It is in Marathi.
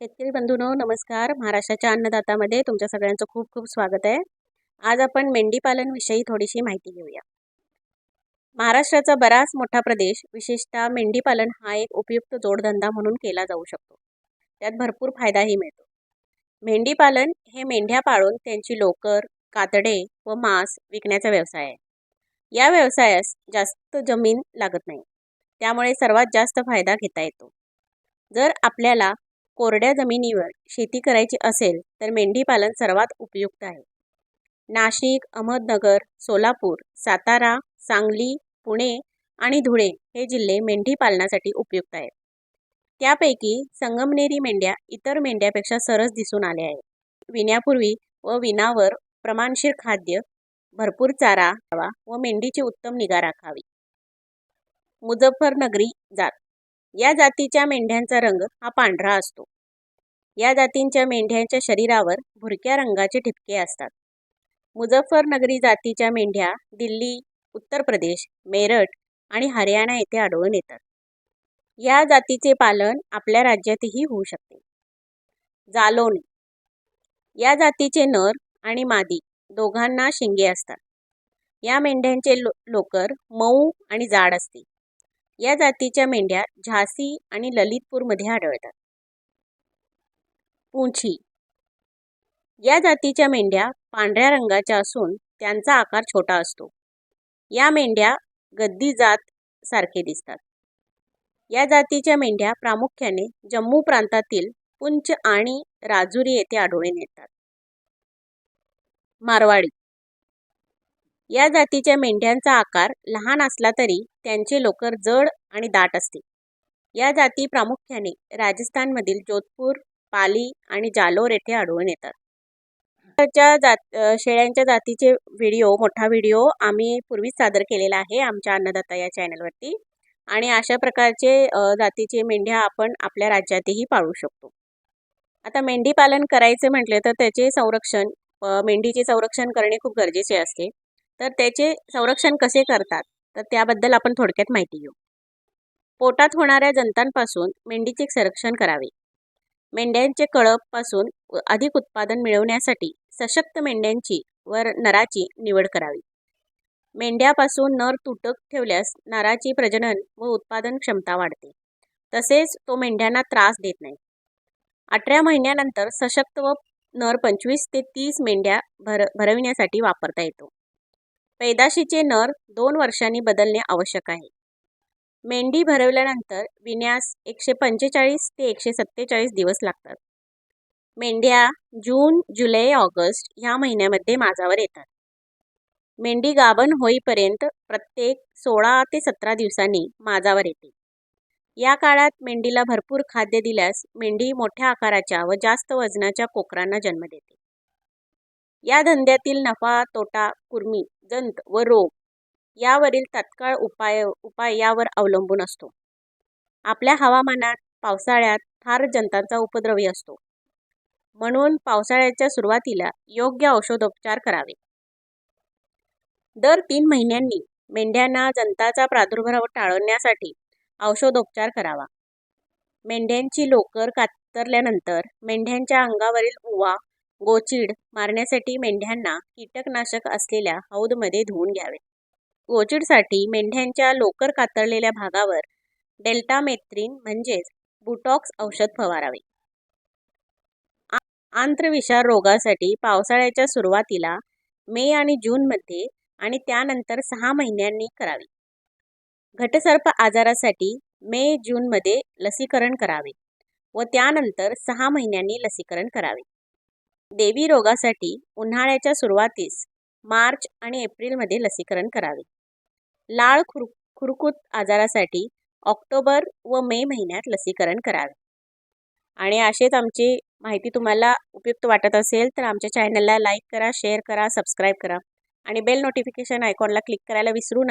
शेतकरी बंधूनो नमस्कार. महाराष्ट्राच्या अन्नदातामध्ये तुमच्या सगळ्यांचं खूप खूप स्वागत आहे. आज आपण मेंढीपालनविषयी थोडीशी माहिती घेऊया. महाराष्ट्राचा बराच मोठा प्रदेश विशेषतः मेंढीपालन हा एक उपयुक्त जोडधंदा म्हणून केला जाऊ शकतो. त्यात भरपूर फायदाही मिळतो. मेंढीपालन हे मेंढ्या पाळून त्यांची लोकर कातडे व मांस विकण्याचा व्यवसाय आहे. या व्यवसायास जास्त जमीन लागत नाही. त्यामुळे सर्वात जास्त फायदा घेता येतो. जर आपल्याला कोरड्या जमिनीवर शेती करायची असेल तर मेंढीपालन सर्वात उपयुक्त आहे. नाशिक अहमदनगर सोलापूर सातारा सांगली पुणे आणि धुळे हे जिल्हे मेंढीपालनासाठी उपयुक्त आहेत. त्यापैकी संगमनेरी मेंढ्या इतर मेंढ्यापेक्षा सरस दिसून आल्या आहेत. विण्यापूर्वी व विनावर प्रमाणशीर खाद्य भरपूर चारा हवा व मेंढीची उत्तम निगा राखावी. मुझफ्फरनगरी जात या जातीच्या मेंढ्यांचा रंग हा पांढरा असतो. या जातींच्या मेंढ्यांच्या शरीरावर भुरक्या रंगाचे ठिपके असतात. मुझफ्फरनगरी जातीच्या मेंढ्या दिल्ली उत्तर प्रदेश मेरठ आणि हरियाणा येथे आढळून येतात. या जातीचे पालन आपल्या राज्यातही होऊ शकते. जालोनी या जातीचे नर आणि मादी दोघांना शिंगे असतात. या मेंढ्यांचे लो लोकर मऊ आणि जाड असते. या जातीच्या मेंढ्या झाशी आणि ललितपूरमध्ये आढळतात. पुंछी. या जातीच्या मेंढ्या पांढऱ्या रंगाच्या असून त्यांचा आकार छोटा असतो. या मेंढ्या गद्दी जात सारखे दिसतात. या जातीच्या मेंढ्या प्रामुख्याने जम्मू प्रांतातील पुंच आणि राजुरी येथे आढळून येतात. मारवाडी. या जातीच्या मेंढ्यांचा आकार लहान असला तरी त्यांचे लोकर जड आणि दाट असते. या जाती प्रामुख्याने राजस्थानमधील जोधपूर पाली आणि जालोर येथे आढळून येतात. च्या जात शेळ्यांच्या जातीचे व्हिडिओ मोठा व्हिडिओ आम्ही पूर्वीच सादर केलेला आहे आमच्या अन्नदाता या चॅनलवरती आणि अशा प्रकारचे जातीचे मेंढ्या आपण आपल्या राज्यातही पाळू शकतो. आता मेंढी पालन करायचे म्हटले तर त्याचे संरक्षण मेंढीचे संरक्षण करणे खूप गरजेचे असते. तर त्याचे संरक्षण कसे करतात? तर त्याबद्दल आपण थोडक्यात माहिती घेऊ. पोटात होणाऱ्या जंतांपासून मेंढीचे संरक्षण करावे. मेंढ्यांचे कळपपासून अधिक उत्पादन मिळवण्यासाठी सशक्त मेंढ्यांची वर नराची निवड करावी. मेंढ्यापासून नर तुटक ठेवल्यास नराची प्रजनन व उत्पादन क्षमता वाढते. तसेच तो मेंढ्यांना त्रास देत नाही. अठरा महिन्यानंतर सशक्त व नर पंचवीस ते तीस मेंढ्या भर भरविण्यासाठी वापरता येतो. पैदाशीचे नर दोन वर्षांनी बदलणे आवश्यक आहे. मेंढी भरवल्यानंतर विन्यास एकशे पंचेचाळीस ते एकशे सत्तेचाळीस दिवस लागतात. मेंढ्या जून जुलै ऑगस्ट ह्या महिन्यामध्ये माझावर येतात. मेंढी गाभण होईपर्यंत प्रत्येक सोळा ते सतरा दिवसांनी माझावर येते. या काळात मेंढीला भरपूर खाद्य दिल्यास मेंढी मोठ्या आकाराच्या व जास्त वजनाच्या कोकरांना जन्म देते. या धंद्यातील नफा तोटा कुर्मी जंत व रोग यावरील तत्काळ उपाय उपाय यावर अवलंबून असतो. आपल्या हवामानात पावसाळ्यात फार जंतांचा उपद्रवी असतो. म्हणून पावसाळ्याच्या सुरुवातीला योग्य औषधोपचार करावे. दर तीन महिन्यांनी मेंढ्यांना जंताचा प्रादुर्भाव टाळण्यासाठी औषधोपचार करावा. मेंढ्यांची लोकर कातरल्यानंतर मेंढ्यांच्या अंगावरील उवा गोचीड मारण्यासाठी मेंढ्यांना कीटकनाशक असलेल्या हौदमध्ये धुवून घ्यावे. गोचिडसाठी मेंढ्यांच्या लोकर कातरलेल्या भागावर डेल्टामेथ्रिन म्हणजेच बुटॉक्स औषध फवारावे. आंत्रविषार रोगासाठी पावसाळ्याच्या सुरुवातीला मे आणि जूनमध्ये आणि त्यानंतर सहा महिन्यांनी करावी. घटसर्प आजारासाठी मे जूनमध्ये लसीकरण करावे व त्यानंतर सहा महिन्यांनी लसीकरण करावे. देवी रोगासाठी उन्हाळ्याच्या सुरुवातीस मार्च आणि एप्रिलमध्ये लसीकरण करावे. लाळ खुर खुरकूत आजारासाठी ऑक्टोबर व मे महिन्यात लसीकरण करावे. आणि असेच आमची माहिती तुम्हाला उपयुक्त वाटत असेल तर आमच्या चॅनलला लाईक करा शेअर करा सबस्क्राईब करा आणि बेल नोटिफिकेशन आयकॉनला क्लिक करायला विसरू नका.